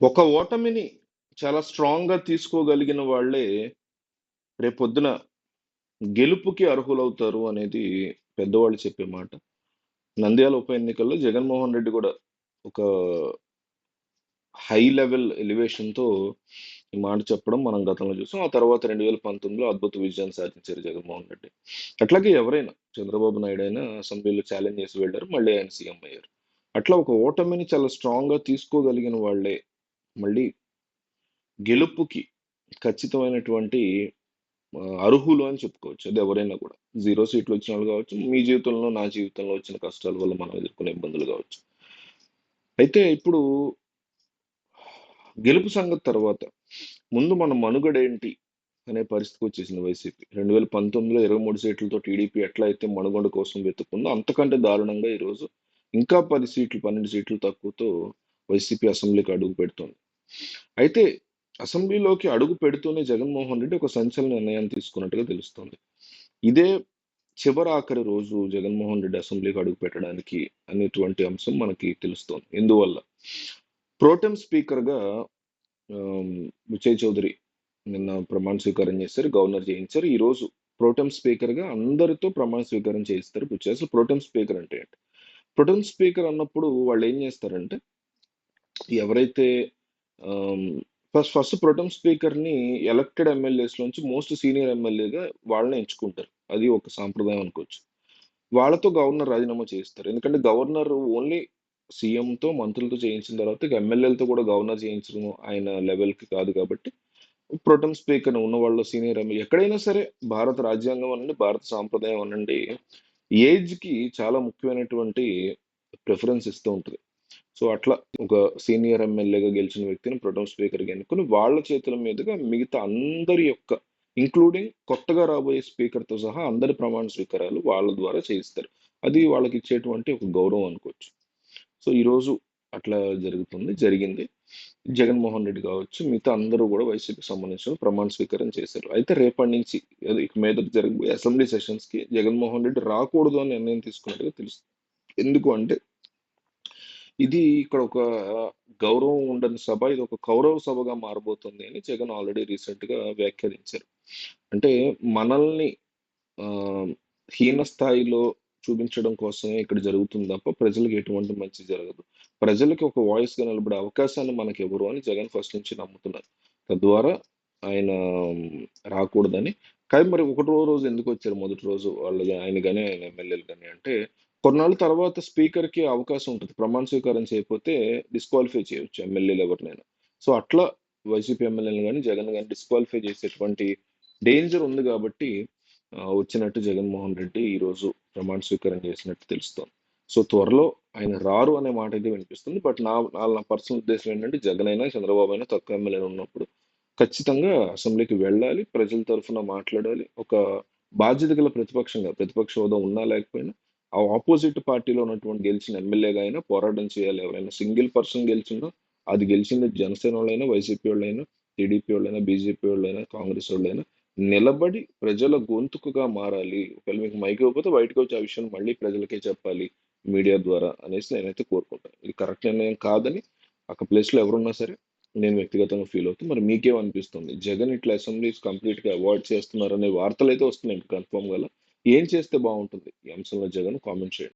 ఒక ఓటమిని చాలా స్ట్రాంగ్‌గా తీసుకోగలిగిన వాళ్ళే రేపొద్దున గెలుపుకి అర్హులవుతారు అనేది పెద్దవాళ్ళు చెప్పే మాట. నంద్యాల ఉప ఎన్నికల్లో జగన్మోహన్ రెడ్డి కూడా ఒక హై లెవెల్ ఎలివేషన్‌తో ఈ మాట చెప్పడం మనం గతంలో చూసాం. ఆ తర్వాత 2019లో అద్భుత విజయాన్ని సాధించారు జగన్మోహన్ రెడ్డి. అట్లాగే ఎవరైనా చంద్రబాబు నాయుడు అయినా అసెంబ్లీలో ఛాలెంజ్ చేసి వెళ్ళారు మళ్ళీ ఆయన సీఎం అయ్యారు. అట్లా ఒక ఓటమిని చాలా స్ట్రాంగ్‌గా తీసుకోగలిగిన వాళ్ళే మళ్ళీ గెలుపుకి ఖచ్చితమైనటువంటి అర్హులు అని చెప్పుకోవచ్చు. అది ఎవరైనా కూడా. జీరో సీట్లు వచ్చిన వాళ్ళు కావచ్చు, మీ జీవితంలో, నా జీవితంలో వచ్చిన కష్టాల వల్ల మనం ఎదుర్కొనే ఇబ్బందులు కావచ్చు. అయితే ఇప్పుడు గెలుపు సంగతి తర్వాత ముందు మన మనుగడ ఏంటి అనే పరిస్థితికొచ్చేసింది వైసీపీ. 2019లో 23 సీట్లతో టీడీపీ ఎట్లా అయితే మనుగడ కోసం వెతుక్కుందో అంతకంటే దారుణంగా ఈరోజు ఇంకా పది సీట్లు, 12 సీట్లు తక్కువతో వైసీపీ అసెంబ్లీకి అడుగు పెడుతోంది. అయితే అసెంబ్లీలోకి అడుగు పెడుతూనే జగన్మోహన్ రెడ్డి ఒక సంచలన నిర్ణయం తీసుకున్నట్టుగా తెలుస్తోంది. ఇదే చివరి ఆఖరి రోజు జగన్మోహన్ రెడ్డి అసెంబ్లీకి అడుగు పెట్టడానికి అనేటువంటి అంశం మనకి తెలుస్తోంది. ఎందువల్ల? ప్రోటెమ్ స్పీకర్‌గా విజయ్ చౌదరి నిన్న ప్రమాణ స్వీకారం చేశారు. గవర్నర్ చేయించారు. ఈరోజు ప్రోటెమ్ స్పీకర్‌గా అందరితో ప్రమాణ స్వీకారం చేయిస్తారు. బుచ్చ అసలు ప్రోటెం స్పీకర్ అంటే ఏంటి? ప్రోటెమ్ స్పీకర్ అన్నప్పుడు వాళ్ళేం చేస్తారంటే ఎవరైతే ఫస్ట్ ఫస్ట్ ప్రోటెమ్ స్పీకర్‌ని ఎలక్టెడ్ ఎమ్మెల్యేస్‌లోంచి మోస్ట్ సీనియర్ ఎమ్మెల్యేగా వాళ్ళని ఎంచుకుంటారు. అది ఒక సాంప్రదాయం అనుకోవచ్చు. వాళ్ళతో గవర్నర్ రాజీనామా చేయిస్తారు. ఎందుకంటే గవర్నర్ ఓన్లీ సీఎంతో, మంత్రులతో చేయించిన తర్వాత ఇక ఎమ్మెల్యేలతో కూడా గవర్నర్ చేయించడం ఆయన లెవెల్‌కి కాదు కాబట్టి ప్రోటెమ్ స్పీకర్ ఉన్న వాళ్ళు సీనియర్ ఎమ్మెల్యే ఎక్కడైనా సరే భారత రాజ్యాంగం అనండి, భారత సాంప్రదాయం అనండి ఏజ్‌కి చాలా ముఖ్యమైనటువంటి ప్రిఫరెన్స్ ఇస్తూ ఉంటుంది సో, అట్లా ఒక సీనియర్ ఎమ్మెల్యేగా గెలిచిన వ్యక్తిని ప్రొటమ్ స్పీకర్‌గా ఎన్నుకుని వాళ్ళ చేతుల మీదుగా మిగతా అందరి యొక్క ఇంక్లూడింగ్ కొత్తగా రాబోయే స్పీకర్‌తో సహా అందరి ప్రమాణ స్వీకారాలు వాళ్ళ ద్వారా చేయిస్తారు. అది వాళ్ళకి ఇచ్చేటువంటి ఒక గౌరవం అనుకోవచ్చు. సో, ఈరోజు అట్లా జరుగుతుంది. జరిగింది. జగన్మోహన్ రెడ్డి కావచ్చు, మిగతా అందరూ కూడా వైసీపీకి సంబంధించిన ప్రమాణ స్వీకారం చేశారు. అయితే రేపటి నుంచి ఇక మీద జరగబోయే అసెంబ్లీ సెషన్స్‌కి జగన్మోహన్ రెడ్డి రాకూడదు అని నిర్ణయం తీసుకున్నట్టుగా తెలుస్తుంది. ఎందుకు అంటే ఇది ఇక్కడ ఒక గౌరవం ఉండని సభ. ఇది ఒక కౌరవ సభగా మారబోతుంది అని జగన్ ఆల్రెడీ రీసెంట్‌గా వ్యాఖ్యానించారు. అంటే మనల్ని హీన స్థాయిలో చూపించడం కోసమే ఇక్కడ జరుగుతుంది తప్ప ప్రజలకి ఎటువంటి మంచి జరగదు. ప్రజలకి ఒక వాయిస్‌గా నిలబడే అవకాశాన్ని మనకి ఎవరు అని జగన్ ఫస్ట్ నుంచి నమ్ముతున్నారు. తద్వారా ఆయన రాకూడదని. కానీ మరి ఒకటో రోజు ఎందుకు వచ్చారు మొదటి రోజు వాళ్ళు ఆయన కానీ ఆయన ఎమ్మెల్యేలు కానీ అంటే కొన్నాళ్ళ తర్వాత స్పీకర్‌కి అవకాశం ఉంటుంది ప్రమాణ స్వీకారం చేయకపోతే డిస్‌క్వాలిఫై చేయొచ్చు ఎమ్మెల్యేలు ఎవరినైనా. సో, అట్లా వైసీపీ ఎమ్మెల్యేలు కానీ జగన్ కానీ డిస్‌క్వాలిఫై చేసేటువంటి డేంజర్ ఉంది కాబట్టి వచ్చినట్టు జగన్మోహన్ రెడ్డి ఈరోజు ప్రమాణ స్వీకారం చేసినట్టు తెలుస్తోంది. సో, త్వరలో ఆయన రారు అనే మాట అయితే వినిపిస్తుంది. బట్ నా నా పర్సనల్ ఉద్దేశం ఏంటంటే జగన్ అయినా, చంద్రబాబు అయినా తక్కువ ఎమ్మెల్యేలు ఉన్నప్పుడు ఖచ్చితంగా అసెంబ్లీకి వెళ్ళాలి. ప్రజల తరఫున మాట్లాడాలి. ఒక బాధ్యత గల ప్రతిపక్షంగా ప్రతిపక్ష హోదా ఉన్నా లేకపోయినా ఆ ఆపోజిట్ పార్టీలో ఉన్నటువంటి గెలిచిన ఎమ్మెల్యేగా అయినా పోరాటం చేయాలి. ఎవరైనా సింగిల్ పర్సన్ గెలిచిందో అది గెలిచింది జనసేన వాళ్ళైనా, వైసీపీ వాళ్ళైనా, టీడీపీ వాళ్ళైనా, బీజేపీ వాళ్ళైనా, కాంగ్రెస్ వాళ్ళైనా నిలబడి ప్రజల గొంతుకుగా మారాలి. ఒకవేళ మీకు మైక్ ఇవ్వకపోతే బయటకు వచ్చి ఆ విషయం మళ్ళీ ప్రజలకే చెప్పాలి మీడియా ద్వారా అనేసి నేనైతే కోరుకుంటాను. ఇది కరెక్ట్ నిర్ణయం కాదని ఒక ప్లేస్‌లో ఎవరున్నా సరే నేను వ్యక్తిగతంగా ఫీల్ అవుతాను మరి మీకేమనిపిస్తుంది? జగన్ ఇట్లా అసెంబ్లీస్ కంప్లీట్‌గా అవాయిడ్ చేస్తున్నారనే వార్తలైతే వస్తున్నాయి కన్ఫర్మ్ గల ఏం చేస్తే బాగుంటుంది ఈ అంశంలో జగన్ కామెంట్ చేయండి.